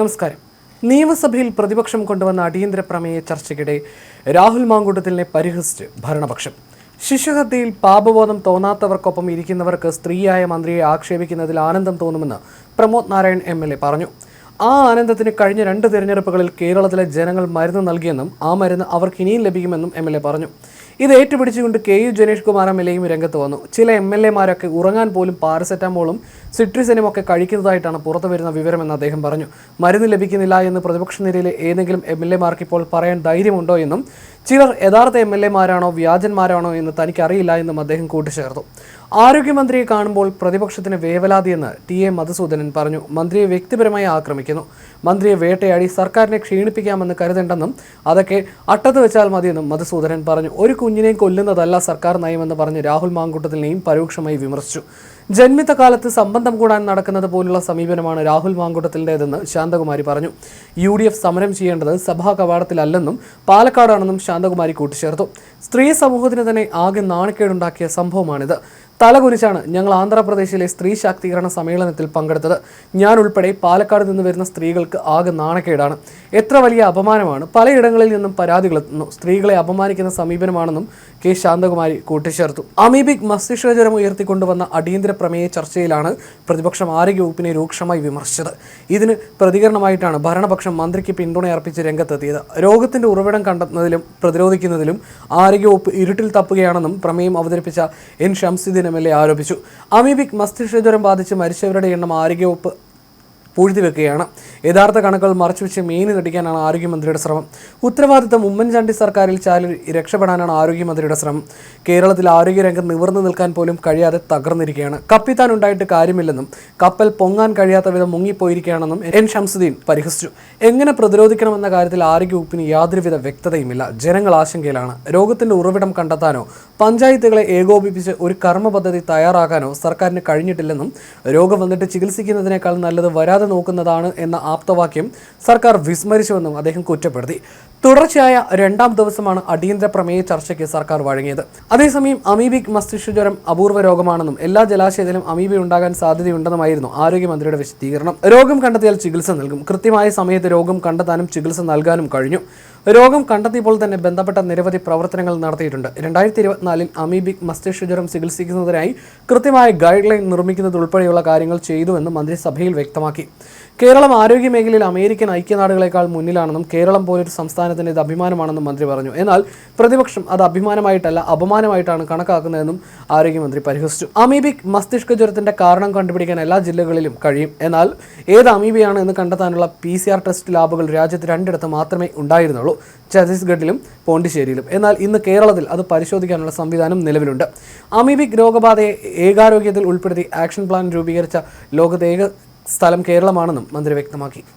നമസ്കാരം. നിയമസഭയിൽ പ്രതിപക്ഷം കൊണ്ടുവന്ന അടിയന്തര പ്രമേയ ചർച്ചയ്ക്കിടെ രാഹുൽ മാങ്കൂട്ടത്തിലിനെ പരിഹസിച്ച് ഭരണപക്ഷം. ശിശുഹത്യയിൽ പാപബോധം തോന്നാത്തവർക്കൊപ്പം ഇരിക്കുന്നവർക്ക് സ്ത്രീയായ മന്ത്രിയെ ആക്ഷേപിക്കുന്നതിൽ ആനന്ദം തോന്നുമെന്ന് Pramod Narayan M L A പറഞ്ഞു. ആ ആനന്ദത്തിന് കഴിഞ്ഞ രണ്ട് തിരഞ്ഞെടുപ്പുകളിൽ കേരളത്തിലെ ജനങ്ങൾ മരുന്ന് നൽകിയെന്നും ആ മരുന്ന് അവർക്ക് ഇനിയും ലഭിക്കുമെന്നും എം എൽ എ പറഞ്ഞു. ഇത് ഏറ്റുപിടിച്ചുകൊണ്ട് K U Janesh Kumar M L എയും രംഗത്ത് വന്നു. ചില എം എൽ എമാരൊക്കെ ഉറങ്ങാൻ പോലും പാരസെറ്റാമോളും സിട്രിസനും ഒക്കെ കഴിക്കുന്നതായിട്ടാണ് പുറത്തു വരുന്ന വിവരമെന്ന് അദ്ദേഹം പറഞ്ഞു. മരുന്ന് ലഭിക്കുന്നില്ല എന്ന് പ്രതിപക്ഷ നിരയിലെ ഏതെങ്കിലും എം എൽ എമാർക്ക് ഇപ്പോൾ പറയാൻ ധൈര്യമുണ്ടോ എന്നും ചിലർ യഥാർത്ഥ എം എൽ എമാരാണോ വ്യാജന്മാരാണോ എന്ന് തനിക്കറിയില്ല എന്നും അദ്ദേഹം കൂട്ടിച്ചേർത്തു. ആരോഗ്യമന്ത്രിയെ കാണുമ്പോൾ പ്രതിപക്ഷത്തിന് വേവലാതിയെന്ന് ടി എ മധുസൂദനൻ പറഞ്ഞു. മന്ത്രിയെ വ്യക്തിപരമായി ആക്രമിക്കുന്നു. മന്ത്രിയെ വേട്ടയാടി സർക്കാരിനെ ക്ഷീണിപ്പിക്കാമെന്ന് കരുതണ്ടെന്നും അതൊക്കെ അട്ടത്ത് വെച്ചാൽ മതിയെന്നും മധുസൂദനൻ പറഞ്ഞു. ഒരു കുഞ്ഞിനെയും കൊല്ലുന്നതല്ല സർക്കാർ നയമെന്ന് പറഞ്ഞ് രാഹുൽ മാങ്കൂട്ടത്തിനെയും പരോക്ഷമായി വിമർശിച്ചു. ജന്മിത്ത കാലത്ത് സംബന്ധം കൂടാൻ നടക്കുന്നത് പോലുള്ള സമീപനമാണ് രാഹുൽ മാങ്കൂട്ടത്തിന്റെതെന്ന് ശാന്തകുമാരി പറഞ്ഞു. യു ഡി എഫ് സമരം ചെയ്യേണ്ടത് സഭാ കവാടത്തിലല്ലെന്നും പാലക്കാടാണെന്നും ശാന്തകുമാരി കൂട്ടിച്ചേർത്തു. സ്ത്രീ സമൂഹത്തിന് തന്നെ ആകെ നാണക്കേടുണ്ടാക്കിയ സംഭവമാണിത്. തലകുനിച്ചാണ് ഞങ്ങൾ ആന്ധ്രാപ്രദേശിലെ സ്ത്രീ ശാക്തീകരണ സമ്മേളനത്തിൽ പങ്കെടുത്തത്. ഞാൻ ഉൾപ്പെടെ പാലക്കാട് നിന്ന് വരുന്ന സ്ത്രീകൾക്ക് ആകെ നാണക്കേടാണ്. എത്ര വലിയ അപമാനമാണ്. പലയിടങ്ങളിൽ നിന്നും പരാതികളെത്തുന്നു സ്ത്രീകളെ അപമാനിക്കുന്ന സമീപനമാണെന്നും കെ ശാന്തകുമാരി കൂട്ടിച്ചേർത്തു. അമീബിക് മസ്തിഷ്കജ്വരം ഉയർത്തിക്കൊണ്ടുവന്ന അടിയന്തര പ്രമേയ ചർച്ചയിലാണ് പ്രതിപക്ഷം ആരോഗ്യവകുപ്പിനെ രൂക്ഷമായി വിമർശിച്ചത്. ഇതിന് പ്രതികരണമായിട്ടാണ് ഭരണപക്ഷം മന്ത്രിക്ക് പിന്തുണ അർപ്പിച്ച് രംഗത്തെത്തിയത്. രോഗത്തിന്റെ ഉറവിടം കണ്ടെത്തുന്നതിലും പ്രതിരോധിക്കുന്നതിലും ആരോഗ്യവകുപ്പ് ഇരുട്ടിൽ തപ്പുകയാണെന്നും പ്രമേയം അവതരിപ്പിച്ച N. Shamsuddin M L A ആരോപിച്ചു. അമീബിക് മസ്തിഷ്കജ്വരം ബാധിച്ച് മരിച്ചവരുടെ എണ്ണം ആരോഗ്യവകുപ്പ് പൂഴ്ത്തിവെക്കുകയാണ്. യഥാർത്ഥ കണക്കുകൾ മറച്ചുവെച്ച് മീന് നടിക്കാനാണ് ആരോഗ്യമന്ത്രിയുടെ ശ്രമം. ഉത്തരവാദിത്തം ഉമ്മൻചാണ്ടി സർക്കാരിൽ ചാലി രക്ഷപ്പെടാനാണ് ആരോഗ്യമന്ത്രിയുടെ ശ്രമം. കേരളത്തിൽ ആരോഗ്യരംഗം നിവർന്നു നിൽക്കാൻ പോലും കഴിയാതെ തകർന്നിരിക്കുകയാണ്. കപ്പിത്താൻ ഉണ്ടായിട്ട് കാര്യമില്ലെന്നും കപ്പൽ പൊങ്ങാൻ കഴിയാത്ത വിധം മുങ്ങിപ്പോയിരിക്കുകയാണെന്നും എൻ ഷംസുദ്ദീൻ പരിഹസിച്ചു. എങ്ങനെ പ്രതിരോധിക്കണമെന്ന കാര്യത്തിൽ ആരോഗ്യവകുപ്പിന് യാതൊരുവിധ വ്യക്തതയുമില്ല. ജനങ്ങൾ ആശങ്കയിലാണ്. രോഗത്തിന്റെ ഉറവിടം കണ്ടെത്താനോ പഞ്ചായത്തുകളെ ഏകോപിപ്പിച്ച് ഒരു കർമ്മ പദ്ധതി തയ്യാറാക്കാനോ സർക്കാരിന് കഴിഞ്ഞിട്ടില്ലെന്നും രോഗം വന്നിട്ട് ചികിത്സിക്കുന്നതിനേക്കാൾ നല്ലത് വരാതെ നോക്കുന്നതാണ് എന്ന ആപ്തവാക്യം സർക്കാർ വിസ്മരിച്ചുവെന്നും അദ്ദേഹം കുറ്റപ്പെടുത്തി. തുടർച്ചയായ രണ്ടാം ദിവസമാണ് അടിയന്തര പ്രമേയ ചർച്ചയ്ക്ക് സർക്കാർ വഴങ്ങിയത്. അതേസമയം അമീബിക് മസ്തിഷ്കജ്വരം അപൂർവ രോഗമാണെന്നും എല്ലാ ജലാശയത്തിലും അമീബി ഉണ്ടാകാൻ സാധ്യതയുണ്ടെന്നുമായിരുന്നു ആരോഗ്യമന്ത്രിയുടെ വിശദീകരണം. രോഗം കണ്ടെത്തിയാൽ ചികിത്സ നൽകും. കൃത്യമായ സമയത്ത് രോഗം കണ്ടെത്താനും ചികിത്സ നൽകാനും കഴിഞ്ഞു. രോഗം കണ്ടെത്തിയപ്പോൾ തന്നെ ബന്ധപ്പെട്ട നിരവധി പ്രവർത്തനങ്ങൾ നടത്തിയിട്ടുണ്ട്. രണ്ടായിരത്തി ഇരുപത്തിനാലിൽ അമീബിക് മസ്തിഷ്കജ്വരം ചികിത്സിക്കുന്നതിനായി കൃത്യമായ ഗൈഡ് ലൈൻ നിർമ്മിക്കുന്നത് ഉൾപ്പെടെയുള്ള കാര്യങ്ങൾ ചെയ്തുവെന്ന് മന്ത്രിസഭയിൽ വ്യക്തമാക്കി. കേരളം ആരോഗ്യ മേഖലയിൽ അമേരിക്കൻ ഐക്യനാടുകളെക്കാൾ മുന്നിലാണെന്നും കേരളം പോലൊരു സംസ്ഥാനത്തിന് ഇത് അഭിമാനമാണെന്നും മന്ത്രി പറഞ്ഞു. എന്നാൽ പ്രതിപക്ഷം അത് അഭിമാനമായിട്ടല്ല അപമാനമായിട്ടാണ് കണക്കാക്കുന്നതെന്നും ആരോഗ്യമന്ത്രി പരിഹസിച്ചു. അമീബിക് മസ്തിഷ്ക ജ്വരത്തിന്റെ കാരണം കണ്ടുപിടിക്കാൻ എല്ലാ ജില്ലകളിലും കഴിയും. എന്നാൽ ഏത് അമീബയാണ് എന്ന് കണ്ടെത്താനുള്ള പി സി ആർ ടെസ്റ്റ് ലാബുകൾ രാജ്യത്ത് രണ്ടിടത്ത് മാത്രമേ ഉണ്ടായിരുന്നുള്ളൂ ഛത്തീസ്ഗഡിലും പോണ്ടിശ്ശേരിയിലും എന്നാൽ ഇന്ന് കേരളത്തിൽ അത് പരിശോധിക്കാനുള്ള സംവിധാനം നിലവിലുണ്ട്. അമീബിക് രോഗബാധയെ ഏകാരോഗ്യത്തിൽ ഉൾപ്പെടുത്തി ആക്ഷൻ പ്ലാൻ രൂപീകരിച്ച ലോകത്തെ ഏക സ്ഥലം കേരളമാണെന്നും മന്ത്രി വ്യക്തമാക്കി.